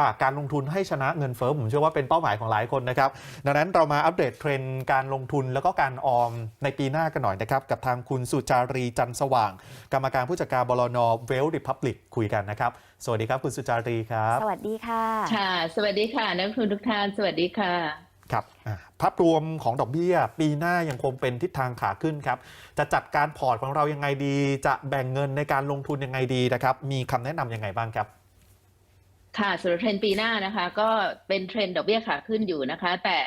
อะการลงทุนให้ชนะเงินเฟ้อผมเชื่อว่าเป็นเป้าหมายของหลายคนนะครับ ดังนั้นเรามาอัปเดตเทรนด์การลงทุนแล้วก็การออมในปีหน้ากันหน่อยนะครับ กับทางคุณสุจารีจันทร์สว่าง กรรมการผู้จัดการบลนเวลดิพับลิกคุยกันนะครับ สวัสดีครับคุณสุจารีครับ สวัสดีค่ะ ค่ะ สวัสดีค่ะนักลงทุนทุกท่านสวัสดีค่ะครับอะภาพรวมของดอกเบี้ย ปีหน้ายังคงเป็นทิศทางขาขึ้นครับ จะจัดการพอร์ตของเรายังไงดี จะแบ่งเงินในการลงทุนยังไงดีนะครับ มีคำแนะนำยังไงบ้างครับ ค่ะสำหรับเทรนด์ปีหน้านะคะ ก็เป็นเทรนด์ดอกเบี้ยขาขึ้นอยู่นะคะ แต่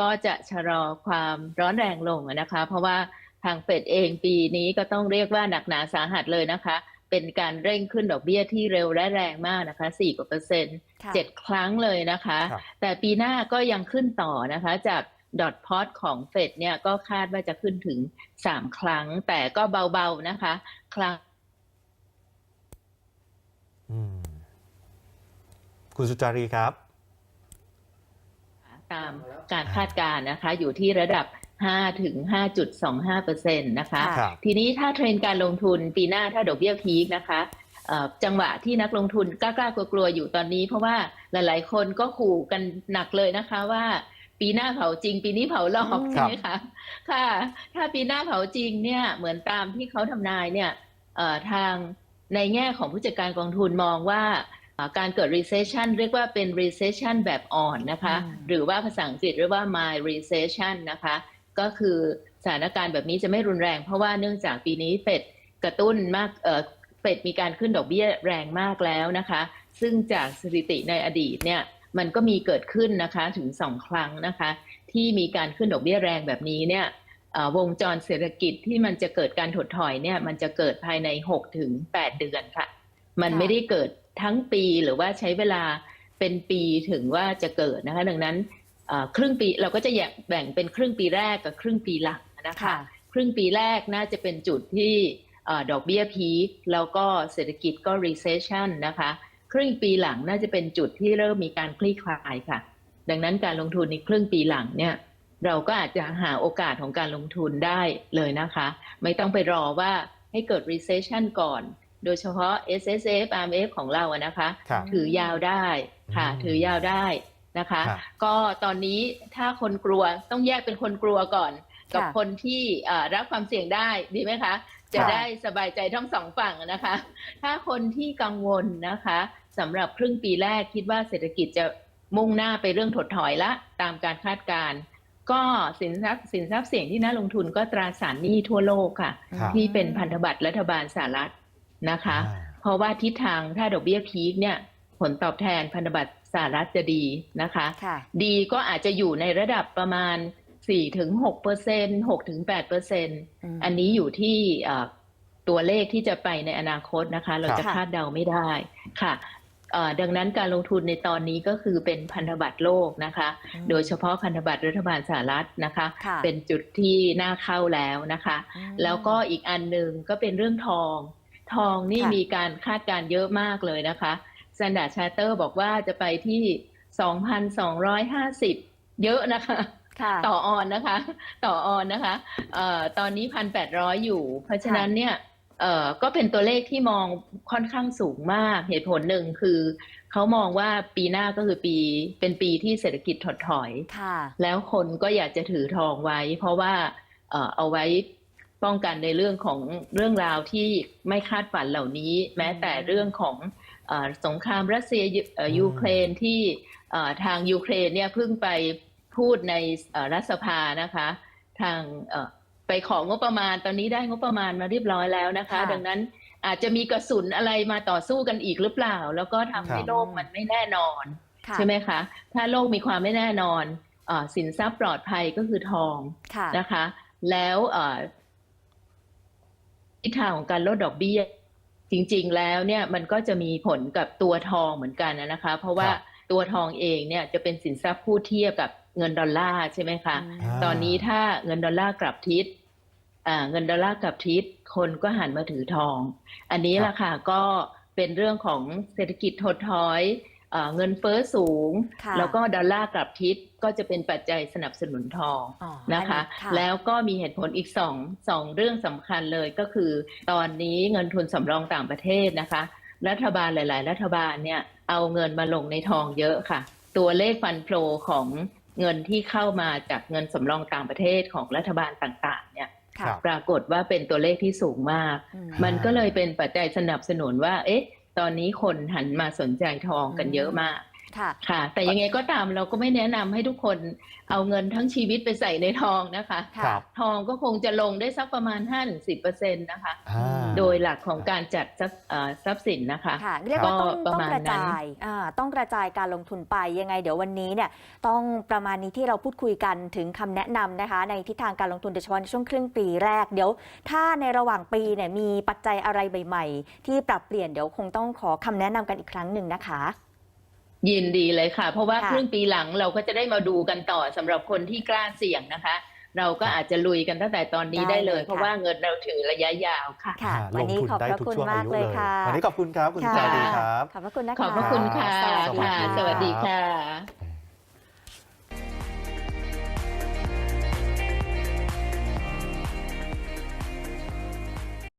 ก็จะชะลอความร้อนแรงลงนะคะ เพราะว่าทางเฟดเองปีนี้ก็ต้องเรียกว่าหนักหนาสาหัสเลยนะคะ เป็นการเร่งขึ้นดอกเบี้ยที่เร็วและแรงมากนะคะ4กว่าเปอร์เซ็นต์ค่ะเจ็ดครั้งเลยนะคะครับแต่ปีหน้าก็ยังขึ้นต่อนะคะจากดอทพอตของเฟดเนี่ยก็คาดว่าจะขึ้นถึง 3 ครั้ง แต่ก็เบาๆนะคะ ครั้ง อืม คุณสุจารีครับ ตามการคาดการณ์นะคะ อยู่ที่ระดับ 5 ถึง 5.25เปอร์เซ็นต์นะคะครับทีนี้ถ้าเทรนด์การลงทุนปีหน้าถ้าดอกเบี้ยพีคนะคะเอ่อจังหวะที่นักลงทุนกล้าๆกลัวๆอยู่ตอนนี้เพราะว่าหลายๆ คนก็ขู่กันหนักเลยนะคะว่าปีหน้าเผาจริง ปีนี้เผาหลอกอืมใช่ไหมคะค่ะ ถ้าปีหน้าเผาจริงเนี่ยเหมือนตามที่เขาทำนายเนี่ยเอ่อทางในแง่ของผู้จัดการกองทุนมองว่าเอ่อ การเกิด recession เรียกว่าเป็น recession แบบอ่อนนะคะอืมหรือว่าภาษาอังกฤษเรียกว่า mild recession นะคะ ก็คือสถานการณ์แบบนี้จะไม่รุนแรง เพราะว่าเนื่องจากปีนี้เฟดกระตุ้นมากเอ่อเฟดมีการขึ้นดอกเบี้ยแรงมากแล้วนะคะ ซึ่งจากสถิติในอดีตเนี่ยมันก็มีเกิดขึ้นนะคะถึงสองครั้งนะคะ ที่มีการขึ้นดอกเบี้ยแรงแบบนี้เนี่ยเอ่อวงจรเศรษฐกิจที่มันจะเกิดการถดถอยเนี่ยมันจะเกิดภายใน 6 ถึง 8 เดือนค่ะ มันค่ะไม่ได้เกิด ทั้งปีหรือว่าใช้เวลาเป็นปีถึงว่าจะเกิดนะคะ ดังนั้นเอ่อครึ่งปีเราก็จะแยกแบ่งเป็นครึ่งปีแรกกับครึ่งปีหลังนะคะค่ะครึ่งปีแรกน่าจะเป็นจุดที่เอ่อดอกเบี้ยพีคแล้วก็เศรษฐกิจก็ recession นะคะ ครึ่งปีหลังน่าจะเป็นจุดที่เริ่มมีการคลี่คลายค่ะ ดังนั้นการลงทุนในครึ่งปีหลังเนี่ยเราก็อาจจะหาโอกาสของการลงทุนได้เลยนะคะ ไม่ต้องไปรอว่าให้เกิด recession ก่อน โดยเฉพาะ S S F R M F ของเราอะนะคะ ครับถือยาวได้ค่ะ อืมถือยาวได้นะคะ ครับ ก็ตอนนี้ถ้าคนกลัวต้องแยกเป็นคนกลัวก่อน กับค่ะ คนที่เอ่อรับความเสี่ยงได้ดีไหมคะ จะค่ะได้สบายใจทั้งสองฝั่งนะคะ ถ้าคนที่กังวลนะคะสำหรับครึ่งปีแรกคิดว่าเศรษฐกิจจะมุ่งหน้าไปเรื่องถดถอยละตามการคาดการณ์ก็สินทรัพย์สินทรัพย์เสี่ยงที่น่าลงทุนก็ตราสารหนี้ทั่วโลกค่ะ ครับ ที่เป็นพันธบัตรรัฐบาลสหรัฐ นะคะอ่าเพราะว่าทิศทางถ้าดอกเบี้ยพีคเนี่ยผลตอบแทนพันธบัตรสหรัฐจะดีนะคะค่ะดีก็อาจจะอยู่ในระดับประมาณ 4-6%ถึง6%เปอร์เซ็นต์6ถึง8เปอร์เซ็นต์มอันนี้อยู่ที่เอ่อตัวเลขที่จะไปในอนาคตนะคะ เราจะค่ะคาดเดาไม่ได้ค่ะเอ่อดังนั้นการลงทุนในตอนนี้ก็คือเป็นพันธบัตรโลกนะคะอืมโดยเฉพาะพันธบัตรรัฐบาลสหรัฐนะคะค่ะเป็นจุดที่น่าเข้าแล้วนะคะอืมแล้วก็อีกอันหนึ่งก็เป็นเรื่องทอง ทองนี่ค่ะ มีการคาดการณ์เยอะมากเลยนะคะ Standard Charter บอกว่าจะไปที่ 2,250 เยอะนะคะ ค่ะต่อออนนะคะ ต่อออนนะคะเอ่อตอนนี้1,800อยู่ เพราะฉะนั้นเนี่ยเอ่อก็เป็นตัวเลขที่มองค่อนข้างสูงมาก เหตุผลหนึ่งคือ เขามองว่าปีหน้าก็คือปีเป็นปีที่เศรษฐกิจถดถอย ค่ะ แล้วคนก็อยากจะถือทองไว้ เพราะว่าเอ่อเอาไว้ ป้องกันในเรื่องของเรื่องราวที่ไม่คาดฝันเหล่านี้ แม้แต่เรื่องของเออสงครามรัสเซียยูเอ่ออืมยูเครนที่เอ่อทางยูเครนเนี่ยเพิ่งไปพูดในเอ่อรัฐสภานะคะ ทางเอ่อไปของงบประมาณตอนนี้ได้งบประมาณมาเรียบร้อยแล้วนะคะค่ะดังนั้นอาจจะมีกระสุนอะไรมาต่อสู้กันอีกหรือเปล่า แล้วก็ทำให้ครับโลกมันไม่แน่นอนค่ะใช่ไหมคะ ถ้าโลกมีความไม่แน่นอนเออสินทรัพย์ปลอดภัยก็คือทองค่ะนะคะ แล้วเอ่อ ทิศทางของการลดดอกเบี้ย จริง ๆ แล้วเนี่ยมันก็จะมีผลกับตัวทองเหมือนกันนะคะ เพราะว่าครับตัวทองเองเนี่ยจะเป็นสินทรัพย์คู่เทียบกับเงินดอลลาร์ใช่ไหมคะอืมตอนนี้ถ้าเงินดอลลาร์กลับทิศอ่าเงินดอลลาร์กลับทิศคนก็หันมาถือทอง อันนี้แหละค่ะก็เป็นเรื่องของเศรษฐกิจถดถอย เออเงินเฟ้อสูงค่ะแล้วก็ดอลลาร์กลับทิศก็จะเป็นปัจจัยสนับสนุนทองอ๋อนะคะอันนี้แล้วก็มีเหตุผลอีกสองสองเรื่องสำคัญเลยก็คือ ตอนนี้เงินทุนสำรองต่างประเทศนะคะ รัฐบาลหลาย ๆ รัฐบาลเนี่ยเอาเงินมาลงในทองเยอะค่ะ ตัวเลขฟันโฟลของเงินที่เข้ามาจากเงินสำรองต่างประเทศของรัฐบาลต่าง ๆ เนี่ยครัค่ะบปรากฏว่าเป็นตัวเลขที่สูงมากอืมมันก็เลยเป็นปัจจัยสนับสนุนว่า เอ๊ะ ตอนนี้คนหันมาสนใจทองกันเยอะมาก ค่ะค่ะ แต่ยังไงก็ตามเราก็ไม่แนะนำให้ทุกคนเอาเงินทั้งชีวิตไปใส่ในทองนะคะค่ะครับทองก็คงจะลงได้สักประมาณ 5-10%นะคะอ่าโดยหลักของการจัดทรัพย์เอ่อทรัพย์สินนะคะค่ะเรียกว่าต้องก็ประต้องมาณกระจายอ่าต้องกระจายการลงทุนไปยังไงเดี๋ยววันนี้เนี่ยต้องประมาณนี้ที่เราพูดคุยกันถึงคำแนะนำนะคะ ในทิศทางการลงทุนโดยเฉพาะในช่วงครึ่งปีแรกเดี๋ยว ถ้าในระหว่างปีเนี่ยมีปัจจัยอะไรใหม่ ๆ ที่ปรับเปลี่ยนเดี๋ยวคงต้องขอคำแนะนำกันอีกครั้งหนึ่งนะคะ ยินดีเลยค่ะ เพราะว่าค่ะครึ่งปีหลังเราก็จะได้มาดูกันต่อสำหรับคนที่กล้าเสี่ยงนะคะ เราก็อาจจะลุยกันตั้งแต่ตอนนี้ได้ได้เลยเลยค่ะเพราะว่าเงินเราถือระยะยาวค่ะค่ะอ่าวันนี้ลงทุขอบได้พระทุกคุณช่วงมาอากยุเลยค่ะวันนี้ขอบคุณครับคุณค่ะจารีครับขอบพระคุณนะคะขอบพระคุณค่ะสวัสดีค่ะครับสวัสดีค่ะ